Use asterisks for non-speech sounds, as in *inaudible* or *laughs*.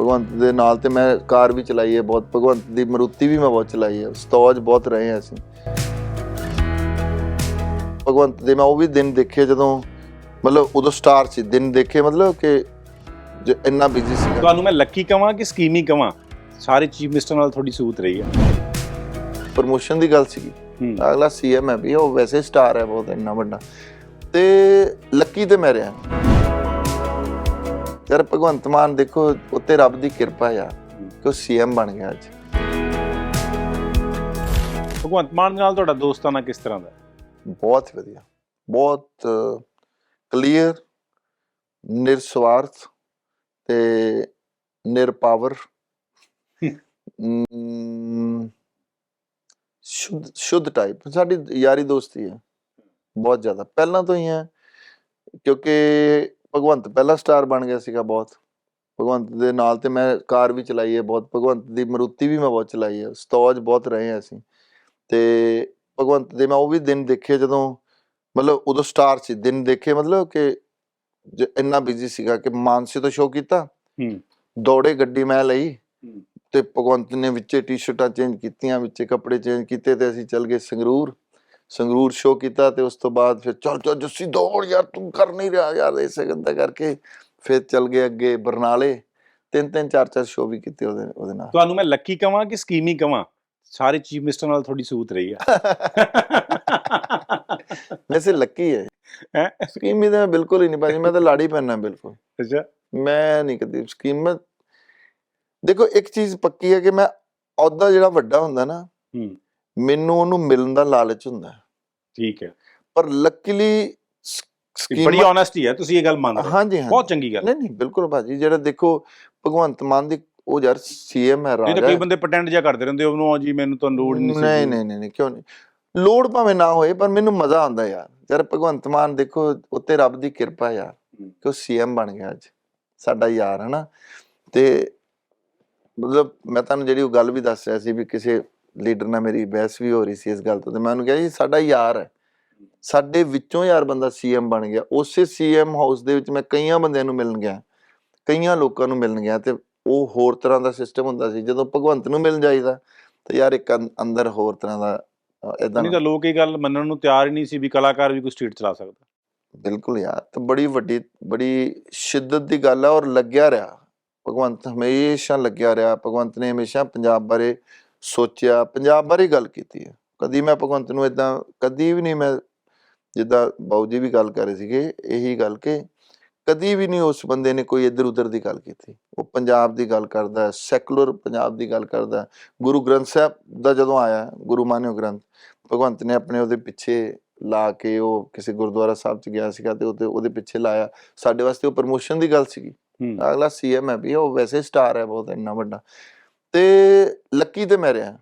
ਭਗਵੰਤ ਦੇ ਨਾਲ ਤੇ ਮੈਂ ਕਾਰ ਵੀ ਚਲਾਈ ਹੈ ਬਹੁਤ ਭਗਵੰਤ ਦੀ ਮਰੂਤੀ ਵੀ ਮੈਂ ਬਹੁਤ ਚਲਾਈ ਹੈ ਸਤੌਜ ਬਹੁਤ ਰਹੇ ਹਾਂ ਅਸੀਂ। ਭਗਵੰਤ ਦੇ ਮੈਂ ਉਹ ਵੀ ਦਿਨ ਦੇਖੇ ਜਦੋਂ ਮਤਲਬ ਉਦੋਂ ਸਟਾਰ ਸੀ ਦਿਨ ਦੇਖੇ ਮਤਲਬ ਕਿ ਜ- ਇੰਨਾ ਬਿਜ਼ੀ ਸੀਗਾ। ਤੁਹਾਨੂੰ ਮੈਂ ਲੱਕੀ ਕਵਾਂ ਕਿ ਸਕੀਮੀ ਕਵਾਂ? ਸਾਰੇ ਚੀਫ ਮਿਨਿਸਟਰ ਨਾਲ ਥੋੜੀ ਸੂਤ ਰਹੀ ਹੈ ਪ੍ਰਮੋਸ਼ਨ ਦੀ ਗੱਲ ਸੀਗੀ। ਅਗਲਾ ਸੀਐਮ ਹੈ ਵੀ ਉਹ ਵੈਸੇ ਸਟਾਰ ਹੈ ਬਹੁਤ ਇੰਨਾ ਵੱਡਾ। ਤੇ ਲੱਕੀ ਤੇ ਮੈਂ ਰਿਹਾ। ਯਾਰ ਭਗਵੰਤ ਮਾਨ ਦੇਖੋ ਉੱਤੇ ਰੱਬ ਦੀ ਕਿਰਪਾ ਆ ਕਿ ਉਹ ਸੀਐਮ ਬਣ ਗਿਆ ਅੱਜ। ਭਗਵੰਤ ਮਾਨ ਨਾਲ ਤੁਹਾਡਾ ਦੋਸਤਾਨਾ ਕਿਸ ਤਰ੍ਹਾਂ ਦਾ? ਬਹੁਤ ਵਧੀਆ। ਬਹੁਤ ਕਲੀਅਰ ਨਿਰਸਵਾਰਥ ਤੇ ਨਿਰਪਾਵਰ। ਸ਼ੁੱਧ ਸ਼ੁੱਧ ਟਾਈਪ ਸਾਡੀ ਯਾਰੀ ਦੋਸਤੀ ਹੈ ਬਹੁਤ ਜ਼ਿਆਦਾ। ਪਹਿਲਾਂ ਤੋਂ ਹੀ ਹੈ ਕਿਉਂਕਿ ਭਗਵੰਤ ਪਹਿਲਾ ਸਟਾਰ ਬਣ ਗਿਆ ਸੀਗਾ ਬਹੁਤ। ਭਗਵੰਤ ਦੇ ਨਾਲ ਤੇ ਮੈਂ ਕਾਰ ਵੀ ਚਲਾਈ ਹੈ ਬਹੁਤ ਭਗਵੰਤ ਦੀ ਮਰੂਤੀ ਵੀ ਮੈਂ ਬਹੁਤ ਚਲਾਈ ਹੈ ਸਤੌਜ ਬਹੁਤ ਰਹੇ ਹਾਂ ਅਸੀਂ। ਤੇ ਭਗਵੰਤ ਦੇ ਮੈਂ ਉਹ ਵੀ ਦਿਨ ਦੇਖੇ ਜਦੋਂ ਮਤਲਬ ਉਦੋਂ ਸਟਾਰ ਸੀ ਦਿਨ ਦੇਖੇ ਮਤਲਬ ਕਿ ਇੰਨਾ ਬਿਜ਼ੀ ਸੀਗਾ ਕਿ ਮਾਨਸੀ ਤੋਂ ਸ਼ੋਅ ਕੀਤਾ। ਹੂੰ। ਦੌੜੇ ਗੱਡੀ ਮੈਂ ਲਈ। ਤੇ ਭਗਵੰਤ ਨੇ ਵਿੱਚੇ ਟੀ-ਸ਼ਰਟਾਂ ਚੇਂਜ ਕੀਤੀਆਂ ਵਿੱਚੇ ਕੱਪੜੇ ਚੇਂਜ ਕੀਤੇ ਤੇ ਅਸੀਂ ਚੱਲ ਗਏ ਸੰਗਰੂਰ। ਸੰਗਰੂਰ ਸ਼ੋਅ ਕੀਤਾ ਤੇ ਉਸ ਤੋਂ ਬਾਅਦ ਫਿਰ ਚੱਲ ਚੱਲ ਜੱਸੀ ਦੌੜ ਯਾਰ ਤੂੰ ਕਰ ਨਹੀਂ ਰਿਹਾ ਯਾਰ ਇਸੇ ਗੰਦਾ ਕਰਕੇ ਫਿਰ ਚੱਲ ਗਏ ਅੱਗੇ ਬਰਨਾਲੇ। ਤਿੰਨ ਤਿੰਨ ਚਾਰ ਚਾਰ ਸ਼ੋਅ ਵੀ ਕੀਤੇ ਉਹਦੇ ਉਹਦੇ ਨਾਲ। ਤੁਹਾਨੂੰ ਮੈਂ ਲੱਕੀ ਕਵਾਂ ਕਿ ਸਕੀਮੀ ਕਵਾਂ? ਸਾਰੇ ਚੀਫ ਮਿਨਿਸਟਰ ਨਾਲ ਥੋੜੀ ਸੂਤ ਰਹੀ ਹੈ *laughs* ਵੈਸੇ ਲੱਕੀ ਹੈ। ਹੈਂ? ਸਕੀਮ ਇਹਦਾ ਬਿਲਕੁਲ ਹੀ ਨਹੀਂ ਪਾਜੀ ਮੈਂ ਤਾਂ ਲਾੜੀ ਪੈਣਾ ਬਿਲਕੁਲ। ਅੱਛਾ। ਮੈਂ ਨਹੀਂ ਕਦੀ ਸਕੀਮ ਦੇਖੋ ਇੱਕ ਚੀਜ਼ ਪੱਕੀ ਹੈ ਕਿ ਮੈਂ ਅਹੁਦਾ ਜਿਹੜਾ ਵੱਡਾ ਹੁੰਦਾ ਨਾ ਹੂੰ। ਮੈਨੂੰ ਉਹਨੂੰ ਮਿਲਣ ਦਾ ਲਾਲਚ ਹੁੰਦਾ ਹੈ। ਠੀਕ ਹੈ। ਪਰ ਲੱਕੀਲੀ ਬੜੀ ਓਨੈਸਟੀ ਹੈ ਤੁਸੀਂ ਇਹ ਗੱਲ ਮੰਨ ਰਹੇ ਹੋ। ਹਾਂਜੀ ਹਾਂ ਬਹੁਤ ਚੰਗੀ ਗੱਲ ਨਹੀਂ ਨਹੀਂ ਬਿਲਕੁਲ ਭਾਜੀ ਜਿਹੜਾ ਦੇਖੋ ਭਗਵੰਤ ਮਾਨ ਦੀ ਉਹ ਯਾਰ ਸੀਐਮ ਹੈ ਨਹੀਂ ਤਾਂ ਰਾਜਾ ਕਈ ਬੰਦੇ ਪ੍ਰਟੈਂਡ ਜਿਹਾ ਕਰਦੇ ਰਹਿੰਦੇ ਉਹਨੂੰ ਜੀ ਮੈਨੂੰ ਤਾਂ ਲੋੜ ਨਹੀਂ ਸੀ ਨਹੀਂ ਨਹੀਂ ਨਹੀਂ ਕਿਉਂ ਨਹੀਂ? ਲੋੜ ਭਾਵੇਂ ਨਾ ਹੋਏ ਪਰ ਮੈਨੂੰ ਮਜ਼ਾ ਆਉਂਦਾ ਯਾਰ। ਯਾਰ ਭਗਵੰਤ ਮਾਨ ਦੇਖੋ ਉੱਤੇ ਰੱਬ ਦੀ ਕਿਰਪਾ ਯਾਰ। ਕਿ ਉਹ ਸੀਐਮ ਬਣ ਗਿਆ ਅੱਜ। ਸਾਡਾ ਯਾਰ ਹਨਾ ਤੇ ਮਤਲਬ ਮੈਂ ਤੁਹਾਨੂੰ ਜਿਹੜੀ ਉਹ ਗੱਲ ਵੀ ਦੱਸ ਰਿਹਾ ਸੀ ਵੀ ਕਿਸੇ ਲੀਡਰ ਨਾਲ ਮੇਰੀ ਬਹਿਸ ਵੀ ਹੋ ਰਹੀ ਸੀ ਇਸ ਗੱਲ ਤੋਂ ਤੇ ਮੈਂ ਉਹਨੂੰ ਕਿਹਾ ਜੀ ਸਾਡਾ ਯਾਰ ਹੈ। ਸਾਡੇ ਵਿੱਚੋਂ ਯਾਰ ਬੰਦਾ ਸੀਐਮ ਬਣ ਗਿਆ। ਉਸੇ ਸੀਐਮ ਹਾਊਸ ਦੇ ਵਿੱਚ ਮੈਂ ਕਈਆਂ ਬੰਦਿਆਂ ਨੂੰ ਮਿਲਣ ਗਿਆ ਕਈਆਂ ਲੋਕਾਂ ਨੂੰ ਮਿਲਣ ਗਿਆ ਤੇ ਉਹ ਹੋਰ ਤਰ੍ਹਾਂ ਦਾ ਸਿਸਟਮ ਹੁੰਦਾ ਸੀ। ਜਦੋਂ ਭਗਵੰਤ ਨੂੰ ਮਿਲਣ ਜਾਈਦਾ ਤੇ ਯਾਰ ਇੱਕ ਅੰਦਰ ਹੋਰ ਤਰ੍ਹਾਂ ਦਾ ਇਦਾਂ ਨਹੀਂ ਤਾਂ ਲੋਕ ਇਹ ਗੱਲ ਮੰਨਣ ਨੂੰ ਤਿਆਰ ਹੀ ਨਹੀਂ ਸੀ ਵੀ ਕਲਾਕਾਰ ਵੀ ਕੋਈ ਸਟਰੀਟ ਚਲਾ ਸਕਦਾ। ਬਿਲਕੁਲ ਯਾਰ ਤੇ ਬੜੀ ਵੱਡੀ ਬੜੀ ਸ਼ਿੱਦਤ ਦੀ ਗੱਲ ਹੈ ਔਰ ਲੱਗਿਆ ਰਿਹਾ। ਭਗਵੰਤ ਹਮੇਸ਼ਾ ਲੱਗਿਆ ਰਿਹਾ। ਭਗਵੰਤ ਨੇ ਹਮੇਸ਼ਾ ਪੰਜਾਬ ਬਾਰੇ ਸੋਚਿਆ ਪੰਜਾਬ ਬਾਰੇ ਗੱਲ ਕੀਤੀ ਹੈ। ਕਦੀ ਮੈਂ ਭਗਵੰਤ ਨੂੰ ਇਦਾਂ ਕਦੀ ਵੀ ਨਹੀਂ ਮੈਂ ਜਿੱਦਾਂ ਬਾਊ ਜੀ ਵੀ ਗੱਲ ਕਰ ਰਹੇ ਸੀਗੇ ਇਹੀ ਗੱਲ ਕਿ ਕਦੀ ਵੀ ਨਹੀਂ ਉਸ ਬੰਦੇ ਨੇ ਕੋਈ ਇੱਧਰ ਉੱਧਰ ਦੀ ਗੱਲ ਕੀਤੀ। ਉਹ ਪੰਜਾਬ ਦੀ ਗੱਲ ਕਰਦਾ ਹੈ ਸੈਕੂਲਰ ਪੰਜਾਬ ਦੀ ਗੱਲ ਕਰਦਾ। ਗੁਰੂ ਗ੍ਰੰਥ ਸਾਹਿਬ ਦਾ ਜਦੋਂ ਆਇਆ ਗੁਰੂ ਮਾਨਿਓ ਗ੍ਰੰਥ ਭਗਵੰਤ ਨੇ ਆਪਣੇ ਉਹਦੇ ਪਿੱਛੇ ਲਾ ਕੇ ਉਹ ਕਿਸੇ ਗੁਰਦੁਆਰਾ ਸਾਹਿਬ ਚ ਗਿਆ ਸੀਗਾ ਤੇ ਉਹਦੇ ਉਹਦੇ ਪਿੱਛੇ ਲਾਇਆ। ਸਾਡੇ ਵਾਸਤੇ ਉਹ ਪ੍ਰਮੋਸ਼ਨ ਦੀ ਗੱਲ ਸੀਗੀ। ਅਗਲਾ ਸੀਐਮ ਹੈ ਵੀ ਉਹ ਵੈਸੇ ਸਟਾਰ ਹੈ ਬਹੁਤ ਇੰਨਾ ਵੱਡਾ। ਤੇ ਲੱਕੀ ਤੇ ਮੈਂ ਰਿਹਾ।